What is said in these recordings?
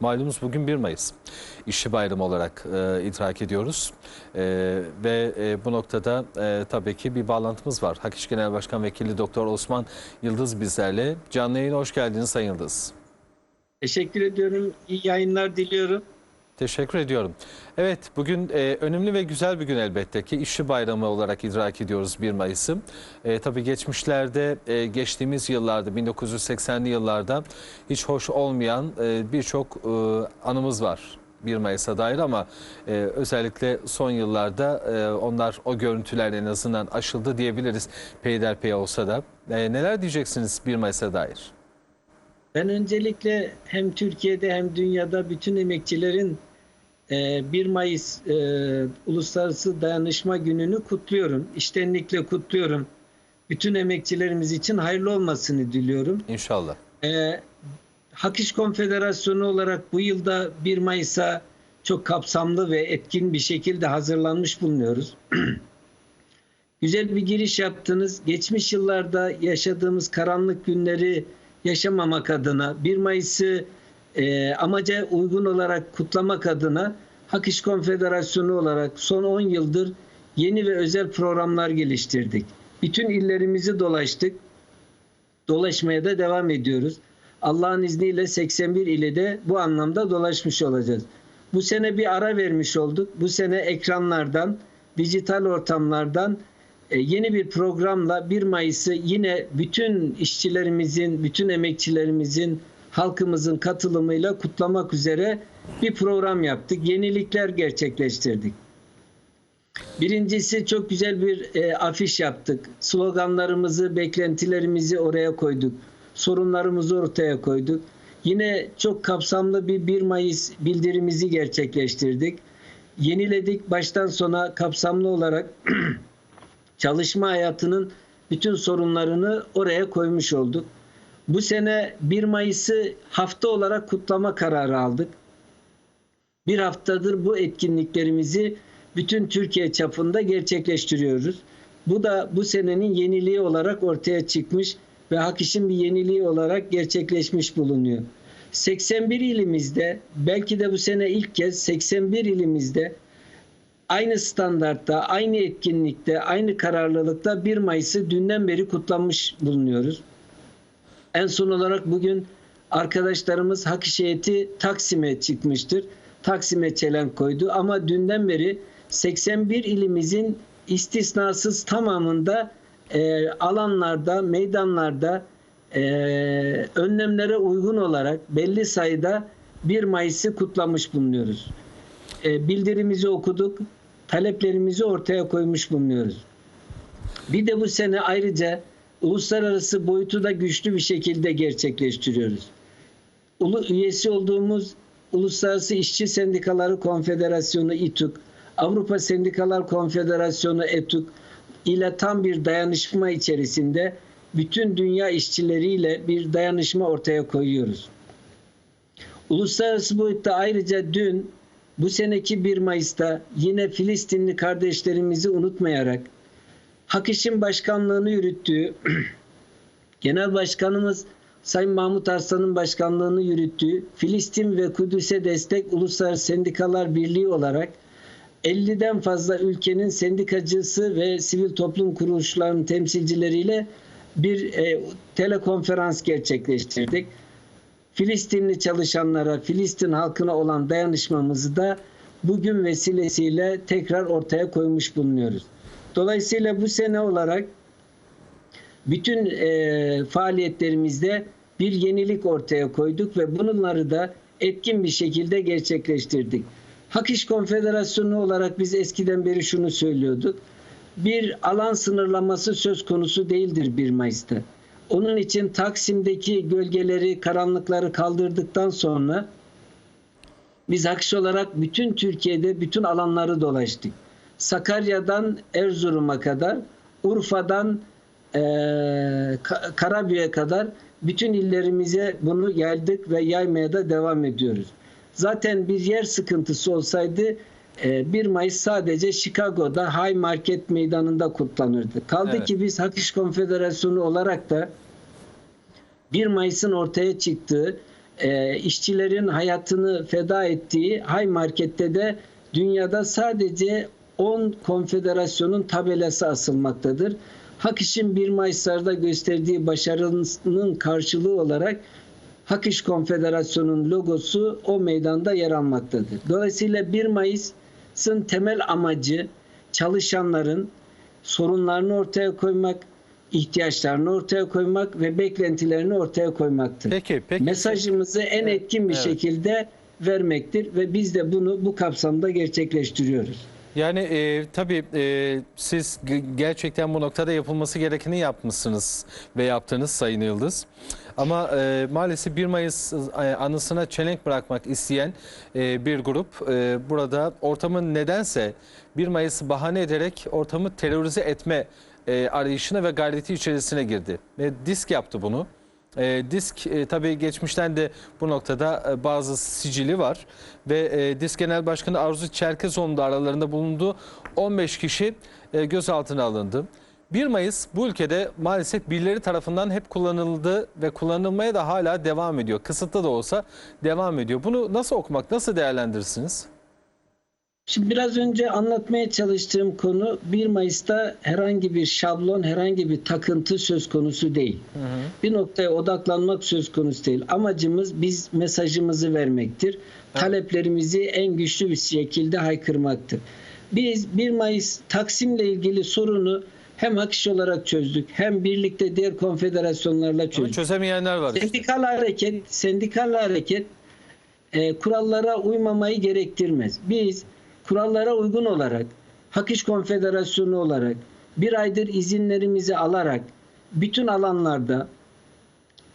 Malumunuz bugün 1 Mayıs. İşçi bayramı olarak e, idrak ediyoruz. E, ve e, bu noktada e, tabii ki bir bağlantımız var. Hak İş Genel Başkan Vekili Doktor Osman Yıldız bizlerle. Canlı yayına hoş geldiniz Sayın Yıldız. Teşekkür ediyorum. İyi yayınlar diliyorum. Teşekkür ediyorum. Evet bugün e, önemli ve güzel bir gün elbette ki işçi bayramı olarak idrak ediyoruz 1 Mayıs'ı. E, tabii geçmişlerde e, geçtiğimiz yıllarda 1980'li yıllarda hiç hoş olmayan e, birçok e, anımız var. 1 Mayıs'a dair ama e, özellikle son yıllarda e, onlar o görüntüler en azından aşıldı diyebiliriz peyderpey olsa da. E, neler diyeceksiniz 1 Mayıs'a dair? Ben öncelikle hem Türkiye'de hem dünyada bütün emekçilerin e, 1 Mayıs e, Uluslararası Dayanışma Günü'nü kutluyorum. İştenlikle kutluyorum. Bütün emekçilerimiz için hayırlı olmasını diliyorum. İnşallah. E, Hak İş Konfederasyonu olarak bu yılda 1 Mayıs'a çok kapsamlı ve etkin bir şekilde hazırlanmış bulunuyoruz. Güzel bir giriş yaptınız. Geçmiş yıllarda yaşadığımız karanlık günleri yaşamamak adına 1 Mayıs'ı e, amaca uygun olarak kutlamak adına Hak İş Konfederasyonu olarak son 10 yıldır yeni ve özel programlar geliştirdik. Bütün illerimizi dolaştık. Dolaşmaya da devam ediyoruz. Allah'ın izniyle 81 ile de bu anlamda dolaşmış olacağız. Bu sene bir ara vermiş olduk. Bu sene ekranlardan, dijital ortamlardan yeni bir programla 1 Mayıs'ı yine bütün işçilerimizin, bütün emekçilerimizin, halkımızın katılımıyla kutlamak üzere bir program yaptık. Yenilikler gerçekleştirdik. Birincisi çok güzel bir e, afiş yaptık. Sloganlarımızı, beklentilerimizi oraya koyduk. Sorunlarımızı ortaya koyduk. Yine çok kapsamlı bir 1 Mayıs bildirimizi gerçekleştirdik. Yeniledik baştan sona kapsamlı olarak çalışma hayatının bütün sorunlarını oraya koymuş olduk. Bu sene 1 Mayıs'ı hafta olarak kutlama kararı aldık. Bir haftadır bu etkinliklerimizi bütün Türkiye çapında gerçekleştiriyoruz. Bu da bu senenin yeniliği olarak ortaya çıkmış ve hak işin bir yeniliği olarak gerçekleşmiş bulunuyor. 81 ilimizde belki de bu sene ilk kez 81 ilimizde aynı standartta, aynı etkinlikte, aynı kararlılıkta 1 Mayıs'ı dünden beri kutlanmış bulunuyoruz. En son olarak bugün arkadaşlarımız hak iş heyeti Taksim'e çıkmıştır. Taksim'e çelenk koydu ama dünden beri 81 ilimizin istisnasız tamamında e, alanlarda, meydanlarda e, önlemlere uygun olarak belli sayıda 1 Mayıs'ı kutlamış bulunuyoruz. E, bildirimizi okuduk, taleplerimizi ortaya koymuş bulunuyoruz. Bir de bu sene ayrıca uluslararası boyutu da güçlü bir şekilde gerçekleştiriyoruz. Ulu, üyesi olduğumuz Uluslararası İşçi Sendikaları Konfederasyonu İTUK, Avrupa Sendikalar Konfederasyonu ETUK ile tam bir dayanışma içerisinde bütün dünya işçileriyle bir dayanışma ortaya koyuyoruz. Uluslararası boyutta ayrıca dün bu seneki 1 Mayıs'ta yine Filistinli kardeşlerimizi unutmayarak Hak İş'in başkanlığını yürüttüğü Genel Başkanımız Sayın Mahmut Arslan'ın başkanlığını yürüttüğü Filistin ve Kudüs'e destek Uluslararası Sendikalar Birliği olarak 50'den fazla ülkenin sendikacısı ve sivil toplum kuruluşlarının temsilcileriyle bir e, telekonferans gerçekleştirdik. Filistinli çalışanlara, Filistin halkına olan dayanışmamızı da bugün vesilesiyle tekrar ortaya koymuş bulunuyoruz. Dolayısıyla bu sene olarak bütün e, faaliyetlerimizde bir yenilik ortaya koyduk ve bunları da etkin bir şekilde gerçekleştirdik. Hak Konfederasyonu olarak biz eskiden beri şunu söylüyorduk. Bir alan sınırlaması söz konusu değildir 1 Mayıs'ta. Onun için Taksim'deki gölgeleri, karanlıkları kaldırdıktan sonra biz Hak İş olarak bütün Türkiye'de bütün alanları dolaştık. Sakarya'dan Erzurum'a kadar, Urfa'dan e, Karabük'e kadar bütün illerimize bunu yaydık ve yaymaya da devam ediyoruz. Zaten bir yer sıkıntısı olsaydı 1 Mayıs sadece Chicago'da High Market Meydanı'nda kutlanırdı. Kaldı Evet. ki biz Hak İş Konfederasyonu olarak da 1 Mayıs'ın ortaya çıktığı e, işçilerin hayatını feda ettiği Hay Market'te de dünyada sadece 10 konfederasyonun tabelası asılmaktadır. Hak İş'in 1 Mayıs'larda gösterdiği başarının karşılığı olarak Hak İş Konfederasyonu'nun logosu o meydanda yer almaktadır. Dolayısıyla 1 Mayıs'ın temel amacı çalışanların sorunlarını ortaya koymak, ihtiyaçlarını ortaya koymak ve beklentilerini ortaya koymaktır. Peki, peki. Mesajımızı en etkin bir evet. şekilde vermektir ve biz de bunu bu kapsamda gerçekleştiriyoruz. Yani e, tabii e, siz gerçekten bu noktada yapılması gerekeni yapmışsınız ve yaptınız Sayın Yıldız. Ama e, maalesef 1 Mayıs e, anısına çelenk bırakmak isteyen e, bir grup e, burada ortamın nedense 1 Mayıs'ı bahane ederek ortamı terörize etme e, arayışına ve gayreti içerisine girdi. Ve disk yaptı bunu. E, disk e, tabii geçmişten de bu noktada e, bazı sicili var ve e, Disk Genel Başkanı Arzu Çerkezoğlu da aralarında bulunduğu 15 kişi e, gözaltına alındı. 1 Mayıs bu ülkede maalesef birileri tarafından hep kullanıldı ve kullanılmaya da hala devam ediyor. Kısıtlı da olsa devam ediyor. Bunu nasıl okumak, nasıl değerlendirirsiniz? Şimdi biraz önce anlatmaya çalıştığım konu 1 Mayıs'ta herhangi bir şablon, herhangi bir takıntı söz konusu değil. Bir noktaya odaklanmak söz konusu değil. Amacımız biz mesajımızı vermektir. Taleplerimizi en güçlü bir şekilde haykırmaktır. Biz 1 Mayıs Taksim'le ilgili sorunu hem hak işi olarak çözdük hem birlikte diğer konfederasyonlarla Ama çözdük. çözemeyenler var. işte. Sendikal hareket, sendikal hareket e, kurallara uymamayı gerektirmez. Biz kurallara uygun olarak, Hak İş Konfederasyonu olarak bir aydır izinlerimizi alarak bütün alanlarda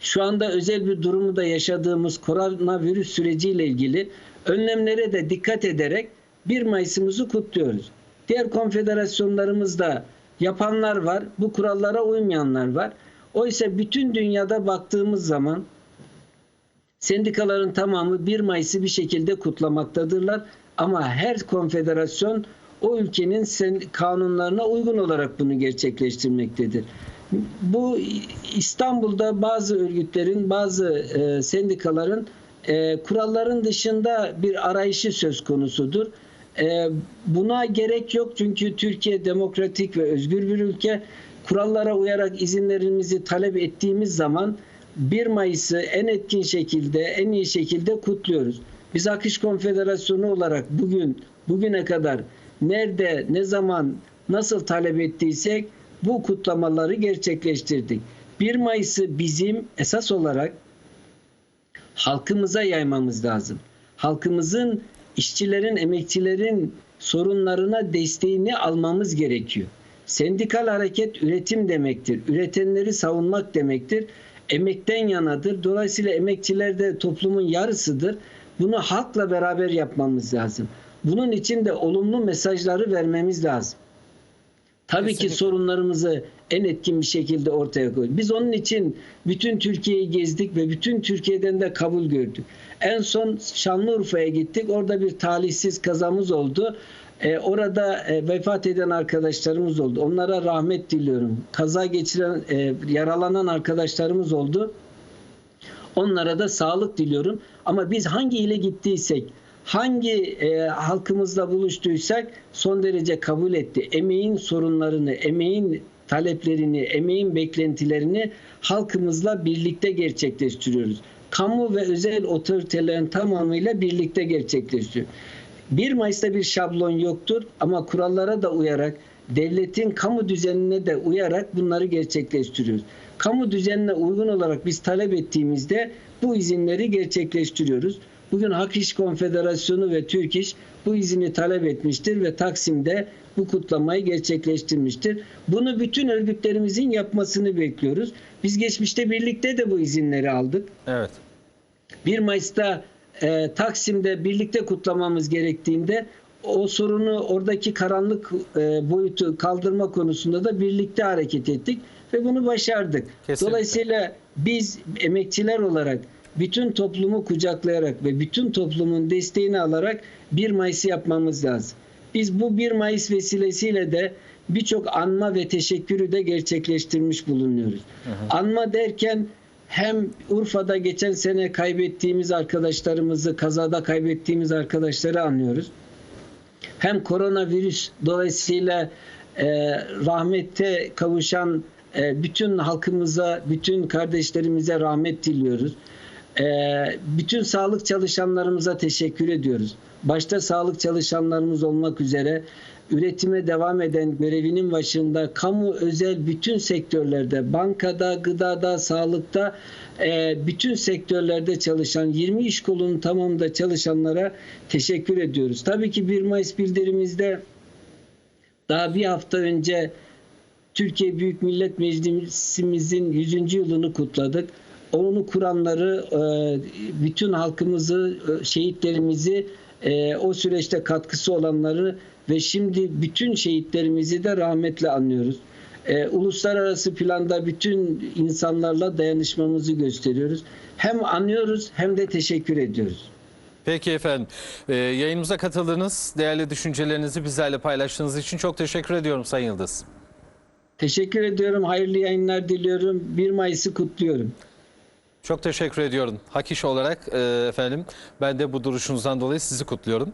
şu anda özel bir durumu da yaşadığımız koronavirüs süreciyle ilgili önlemlere de dikkat ederek 1 Mayıs'ımızı kutluyoruz. Diğer konfederasyonlarımızda yapanlar var, bu kurallara uymayanlar var. Oysa bütün dünyada baktığımız zaman sendikaların tamamı 1 Mayıs'ı bir şekilde kutlamaktadırlar. Ama her konfederasyon o ülkenin kanunlarına uygun olarak bunu gerçekleştirmektedir. Bu İstanbul'da bazı örgütlerin, bazı e, sendikaların e, kuralların dışında bir arayışı söz konusudur. E, buna gerek yok çünkü Türkiye demokratik ve özgür bir ülke. Kurallara uyarak izinlerimizi talep ettiğimiz zaman 1 Mayıs'ı en etkin şekilde, en iyi şekilde kutluyoruz. Biz Akış Konfederasyonu olarak bugün, bugüne kadar nerede, ne zaman, nasıl talep ettiysek bu kutlamaları gerçekleştirdik. 1 Mayıs'ı bizim esas olarak halkımıza yaymamız lazım. Halkımızın, işçilerin, emekçilerin sorunlarına desteğini almamız gerekiyor. Sendikal hareket üretim demektir. Üretenleri savunmak demektir. Emekten yanadır. Dolayısıyla emekçiler de toplumun yarısıdır. Bunu halkla beraber yapmamız lazım. Bunun için de olumlu mesajları vermemiz lazım. Tabii Kesinlikle. ki sorunlarımızı en etkin bir şekilde ortaya koyduk. Biz onun için bütün Türkiye'yi gezdik ve bütün Türkiye'den de kabul gördük. En son Şanlıurfa'ya gittik. Orada bir talihsiz kazamız oldu. Ee, orada e, vefat eden arkadaşlarımız oldu. Onlara rahmet diliyorum. Kaza geçiren, e, yaralanan arkadaşlarımız oldu. Onlara da sağlık diliyorum. Ama biz hangi ile gittiysek, hangi e, halkımızla buluştuysak son derece kabul etti. Emeğin sorunlarını, emeğin taleplerini, emeğin beklentilerini halkımızla birlikte gerçekleştiriyoruz. Kamu ve özel otoritelerin tamamıyla birlikte gerçekleştiriyor. 1 Mayıs'ta bir şablon yoktur ama kurallara da uyarak devletin kamu düzenine de uyarak bunları gerçekleştiriyoruz. Kamu düzenine uygun olarak biz talep ettiğimizde bu izinleri gerçekleştiriyoruz. Bugün Hak İş Konfederasyonu ve Türk İş bu izini talep etmiştir ve Taksim'de bu kutlamayı gerçekleştirmiştir. Bunu bütün örgütlerimizin yapmasını bekliyoruz. Biz geçmişte birlikte de bu izinleri aldık. Evet. 1 Mayıs'ta e, Taksim'de birlikte kutlamamız gerektiğinde o sorunu oradaki karanlık e, boyutu kaldırma konusunda da birlikte hareket ettik ve bunu başardık. Kesinlikle. Dolayısıyla biz emekçiler olarak bütün toplumu kucaklayarak ve bütün toplumun desteğini alarak 1 Mayıs'ı yapmamız lazım. Biz bu 1 Mayıs vesilesiyle de birçok anma ve teşekkürü de gerçekleştirmiş bulunuyoruz. Anma derken hem Urfa'da geçen sene kaybettiğimiz arkadaşlarımızı, kazada kaybettiğimiz arkadaşları anlıyoruz. Hem koronavirüs dolayısıyla e, rahmette kavuşan bütün halkımıza, bütün kardeşlerimize rahmet diliyoruz. E, bütün sağlık çalışanlarımıza teşekkür ediyoruz. Başta sağlık çalışanlarımız olmak üzere üretime devam eden görevinin başında kamu özel bütün sektörlerde bankada, gıdada, sağlıkta e, bütün sektörlerde çalışan 20 iş kolunun tamamında çalışanlara teşekkür ediyoruz. Tabii ki 1 Mayıs bildirimizde daha bir hafta önce Türkiye Büyük Millet Meclisimizin 100. yılını kutladık. Onu kuranları, e, bütün halkımızı, e, şehitlerimizi, e, o süreçte katkısı olanları ve şimdi bütün şehitlerimizi de rahmetle anlıyoruz. Uluslararası planda bütün insanlarla dayanışmamızı gösteriyoruz. Hem anıyoruz hem de teşekkür ediyoruz. Peki efendim. Yayınımıza katıldınız. Değerli düşüncelerinizi bizlerle paylaştığınız için çok teşekkür ediyorum Sayın Yıldız. Teşekkür ediyorum. Hayırlı yayınlar diliyorum. 1 Mayıs'ı kutluyorum. Çok teşekkür ediyorum. Hak olarak e, efendim ben de bu duruşunuzdan dolayı sizi kutluyorum.